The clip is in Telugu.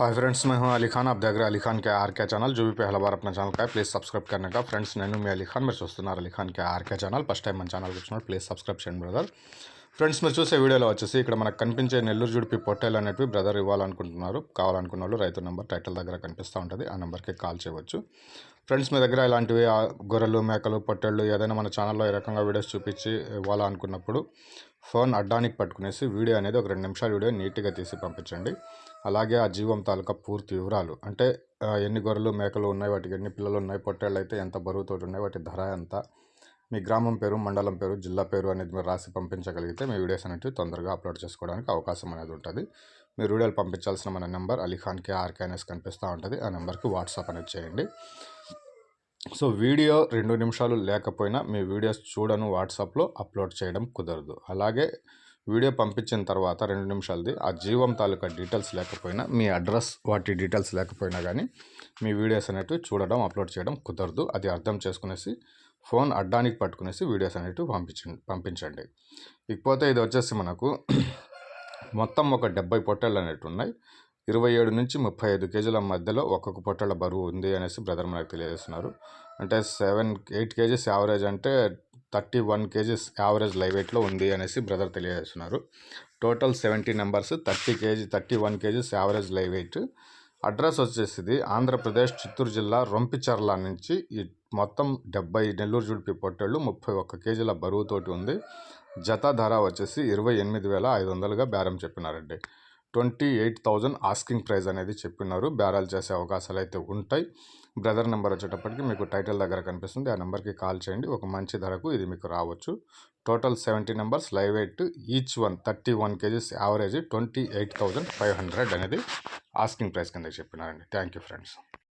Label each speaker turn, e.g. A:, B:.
A: హాయ్ ఫ్రెండ్స్ మేము అలీఖాన్ ఆప్ దగ్గర అలీఖాన్ కే ఆర్కే ఛానల్ జూబీ పే హలబార్ అప్న ఛానల్ కాయ ప్లీజ్ సబ్స్క్రైబ్ కనుక ఫ్రెండ్స్ నేను మీ అలీఖాన్ మీరు చూస్తున్నారు అలీఖాన్ కే ఆర్కే ఛానల్ ఫస్ట్ టైం మన ఛానల్ వచ్చినారు ప్లీజ్ సబ్స్క్రైబ్ చేయండి బ్రదర్ ఫ్రెండ్స్ మీరు చూసే వీడియోలో వచ్చేసి ఇక్కడ మనకు కనిపించే నెల్లూరు జుడిపి పొట్టేలు అనేటివి బ్రదర్ ఇవ్వాలనుకుంటున్నారు కావాలనుకున్న వాళ్ళు రైతు నెంబర్ టైటిల్ దగ్గర కనిపిస్తూ ఉంటుంది ఆ నెంబర్కి కాల్ చేయవచ్చు ఫ్రెండ్స్ మీ దగ్గర ఇలాంటివి గొర్రెలు మేకలు పొట్టేళ్ళు ఏదైనా మన ఛానల్లో ఈ రకంగా వీడియోస్ చూపించి ఇవ్వాలనుకున్నప్పుడు ఫోన్ అడ్డానికి పట్టుకునేసి వీడియో అనేది ఒక రెండు నిమిషాల వీడియో నీట్గా తీసి పంపించండి. అలాగే ఆ జీవం తాలూకా పూర్తి వివరాలు అంటే ఎన్ని గొర్రెలు మేకలు ఉన్నాయి వాటికి ఎన్ని పిల్లలు ఉన్నాయి పొట్టేళ్ళు అయితే ఎంత బరువుతో ఉన్నాయి వాటి ధర ఎంత మీ గ్రామం పేరు మండలం పేరు జిల్లా పేరు అనేది మీరు రాసి పంపించగలిగితే మీ వీడియోస్ అనేవి తొందరగా అప్లోడ్ చేసుకోవడానికి అవకాశం అనేది ఉంటుంది. మీరు వీడియోలు పంపించాల్సిన మన నెంబర్ అలీఖాన్ కే ఆర్కే అనేసి కనిపిస్తూ ఉంటుంది. ఆ నెంబర్కి వాట్సాప్ అనేది చేయండి. సో వీడియో రెండు నిమిషాలు లేకపోయినా మీ వీడియోస్ చూడను వాట్సాప్లో అప్లోడ్ చేయడం కుదరదు. అలాగే వీడియో పంపించిన తర్వాత రెండు నిమిషాలది ఆ జీవం తాలూకా డీటెయిల్స్ లేకపోయినా మీ అడ్రస్ వాటి డీటెయిల్స్ లేకపోయినా కానీ మీ వీడియోస్ అనేటివి చూడడం అప్లోడ్ చేయడం కుదరదు. అది అర్థం చేసుకునేసి ఫోన్ అడ్డానికి పట్టుకునేసి వీడియోస్ అనేటివి పంపించండి పంపించండి. ఇకపోతే ఇది వచ్చేసి మనకు మొత్తం ఒక డెబ్బై పొట్టేళ్ళు అనేటివి ఉన్నాయి. ఇరవై ఏడు నుంచి ముప్పై ఐదు కేజీల మధ్యలో ఒక్కొక్క పొట్టల బరువు ఉంది అనేసి బ్రదర్ మనకు తెలియజేస్తున్నారు. అంటే సెవెన్ ఎయిట్ కేజీస్ యావరేజ్ అంటే thirty one kgs average live వెయిట్లో ఉంది అనేసి బ్రదర్ తెలియజేస్తున్నారు. Total seventy numbers thirty kg thirty one kgs average live weight. Address వచ్చేసి ఆంధ్రప్రదేశ్ చిత్తూరు జిల్లా రొంపిచర్ల నుంచి ఈ మొత్తం డెబ్బై నెల్లూరు జుడిపి పొట్టేళ్ళు ముప్పై ఒక్క కేజీల బరువుతోటి ఉంది. జత ధర వచ్చేసి ఇరవై ఎనిమిది వేల ఐదు వందలుగా బేరం చెప్పినారండి. Twenty eight thousand asking price అనేది చెప్పినారు. బ్యారల్ చేసే అవకాశాలు అయితే ఉంటాయి. బ్రదర్ నెంబర్ వచ్చేటప్పటికి మీకు టైటిల్ దగ్గర కనిపిస్తుంది. ఆ నెంబర్కి కాల్ చేయండి. ఒక మంచి ధరకు ఇది మీకు రావచ్చు. Total seventy numbers live weight each one thirty one kgs average twenty eight thousand five hundred అనేది ఆస్కింగ్ ప్రైస్ కింద చెప్పినారండి. Thank you friends.